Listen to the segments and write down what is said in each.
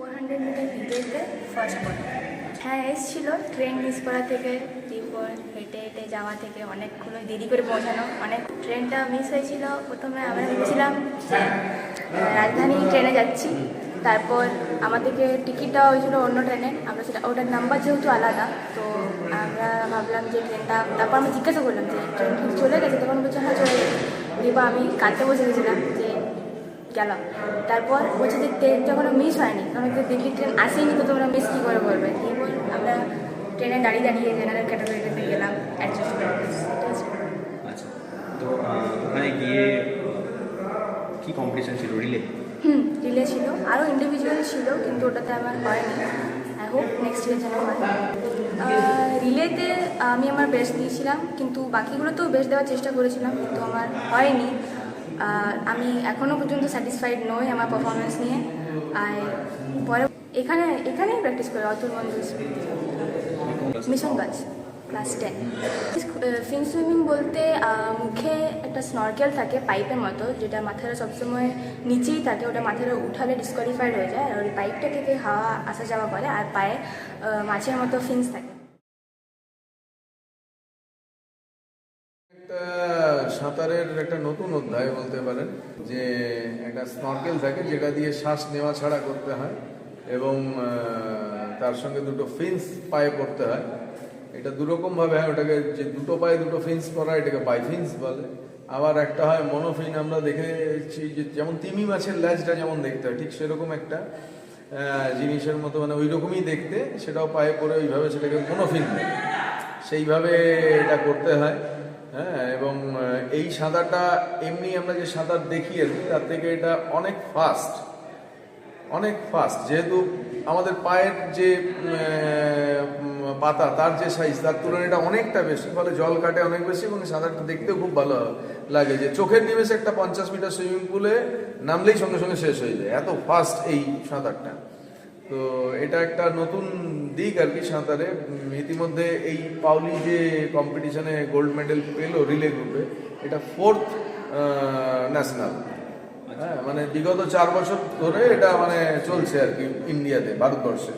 Four hundred metre ভিডিওতে first পড়ে হ্যাঁ এসেছিল। ট্রেন মিস করা থেকে তারপর হেঁটে হেঁটে যাওয়া থেকে অনেকগুলো দেরি করে পৌঁছানো। অনেক ট্রেনটা মিস হয়েছিল। প্রথমে আমরা ভেবেছিলাম রাজধানী ট্রেনে যাচ্ছি। তারপর আমাদেরকে টিকিট দেওয়া হয়েছিল অন্য ট্রেনে আমরা সেটা, ওটার নাম্বার যেহেতু আলাদা, তো আমরা ভাবলাম যে ট্রেনটা তারপর আমি জিজ্ঞাসা করলাম যে ট্রেন চলে গেছে? তখন বলছে হ্যাঁ চলে গেছে। এবার আমি কাঁদতে বসে গেছিলাম। গেলাম। তারপর বলছে যে ট্রেন যখন মিস হয়নি। তখন তো দিল্লি ট্রেন আসেনি তো তোমরা মিস কী করে বলবে? করবে বল আমরা ট্রেনে দাঁড়িয়ে দাঁড়িয়ে জেনারেল ক্যাটাগরিতে গেলাম অ্যাডজাস্ট করে আচ্ছা। তো ওখানে গিয়ে কি কম্পিটিশন ছিল? রিলে হুম রিলে ছিল। আরও ইন্ডিভিজুয়াল ছিল কিন্তু ওটাতে আমার হয়নি। আই হোপ নেক্সট ইয়ার যেন হয়। রিলেতে আমি আমার বেস্ট দিয়েছিলাম কিন্তু বাকিগুলোতেও বেস্ট দেওয়ার চেষ্টা করেছিলাম কিন্তু আমার হয়নি। আমি এখনও পর্যন্ত স্যাটিসফাইড নই আমার পারফরমেন্স নিয়ে। আর পরে এখানে, এখানেই প্র্যাকটিস করি, অতুল বন্ধু মিশন গাছ ক্লাস টেন ফিন সুইমিং বলতে মুখে একটা স্নরকেল থাকে পাইপের মতো, যেটা মাথায় সবসময় নিচেই থাকে, ওটা মাথায় উঠালে ডিসকোয়ালিফাইড হয়ে যায়, আর ওই পাইপটা থেকে হাওয়া আসা যাওয়া করে, আর পায়ে মাছের মতো ফিন্স থাকে। সাঁতারের একটা নতুন অধ্যায় বলতে পারেন, যে একটা স্নরকেল থাকে যেটা দিয়ে শ্বাস নেওয়া ছাড়া করতে হয় এবং তার সঙ্গে দুটো ফিন্স পায়ে পড়তে হয়। এটা দুরকম ভাবে হয়, ওটাকে যে দুটো পায়ে দুটো ফিন্স করা এটাকে বাইফিন্স বলে। আবার একটা হয় মনোফিন আমরা দেখেছি যে যেমন তিমি মাছের ল্যাজটা যেমন দেখতে হয়, ঠিক সেরকম একটা জিনিসের মতো মানে ওই রকমই দেখতে, সেটাও পায়ে পরে ওইভাবে সেটাকে মনোফিন সেইভাবে এটা করতে হয়। হ্যাঁ এবং এই সাঁতারটা এমনি আমরা যে সাঁতার দেখি আর কি তার থেকে এটা অনেক ফাস্ট অনেক ফাস্ট যেহেতু আমাদের পায়ের যে পাতা, তার যে সাইজ তার তুলনায় এটা অনেকটা বেশি, ফলে জল কাটে অনেক বেশি এবং সাঁতারটা দেখতেও খুব ভালো লাগে। যে চোখের নিমেষে একটা পঞ্চাশ মিটার সুইমিং পুলে নামলেই সঙ্গে সঙ্গে শেষ হয়ে যায়। এত ফাস্ট এই সাঁতারটা তো এটা একটা নতুন দিক আর কি সাঁতারে। ইতিমধ্যে এই পাউলি যে কম্পিটিশনে গোল্ড মেডেল পেল রিলে গ্রুপে এটা ফোর্থ ন্যাশনাল হ্যাঁ মানে বিগত চার বছর ধরে এটা মানে চলছে আর কি ইন্ডিয়াতে ভারতবর্ষে।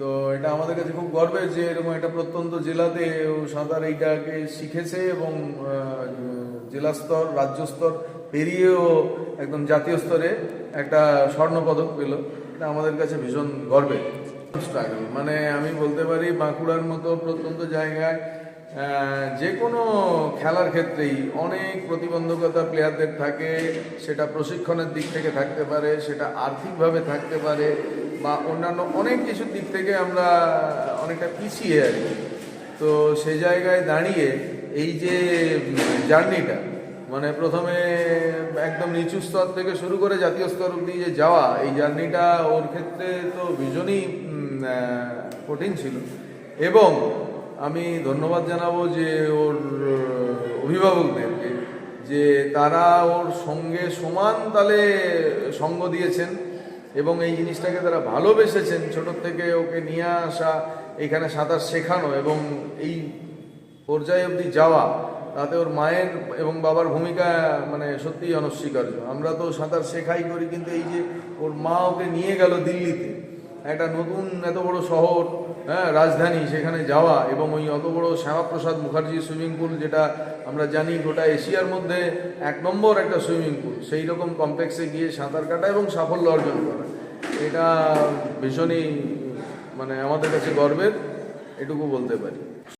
তো এটা আমাদের কাছে খুব গর্বের যে এরকম একটা প্রত্যন্ত জেলাতে সাঁতার এইটাকে শিখেছে এবং জেলা স্তর রাজ্য স্তর পেরিয়েও একদম জাতীয় স্তরে একটা স্বর্ণপদক পেল। এটা আমাদের কাছে ভীষণ গর্বের স্ট্রাগল মানে আমি বলতে পারি, বাঁকুড়ার মতো প্রত্যন্ত জায়গায় যে কোনো খেলার ক্ষেত্রেই অনেক প্রতিবন্ধকতা প্লেয়ারদের থাকে, সেটা প্রশিক্ষণের দিক থেকে থাকতে পারে, সেটা আর্থিকভাবে থাকতে পারে, বা অন্যান্য অনেক কিছুর দিক থেকে আমরা অনেকটা পিছিয়ে আর তো সে জায়গায় দাঁড়িয়ে এই যে জার্নিটা মানে প্রথমে একদম নিচু স্তর থেকে শুরু করে জাতীয় স্তর অব্দি যে যাওয়া, এই জার্নিটা ওর ক্ষেত্রে তো ভীষণই কঠিন ছিল। এবং আমি ধন্যবাদ জানাব যে ওর অভিভাবকদেরকে, যে তারা ওর সঙ্গে সমান তালে সঙ্গ দিয়েছেন এবং এই জিনিসটাকে তারা ভালোবেসেছেন। ছোট থেকে ওকে নিয়ে আসা, এখানে সাঁতার শেখানো এবং এই পর্যায়ে অবধি যাওয়া তাতে ওর মায়ের এবং বাবার ভূমিকা মানে সত্যিই অনস্বীকার্য। আমরা তো সাঁতার শেখাই করি, কিন্তু এই যে ওর মা ওকে নিয়ে গেল দিল্লিতে, একটা নতুন এত বড় শহর হ্যাঁ রাজধানী সেখানে যাওয়া এবং ওই অত বড় শ্যামাপ্রসাদ মুখার্জি সুইমিং পুল যেটা আমরা জানি গোটা এশিয়ার মধ্যে এক নম্বর একটা সুইমিং পুল, সেই রকম কমপ্লেক্সে গিয়ে সাঁতার কাটা এবং সাফল্য অর্জন করা। এটা ভীষণই মানে আমাদের কাছে গর্বের, এটুকু বলতে পারি।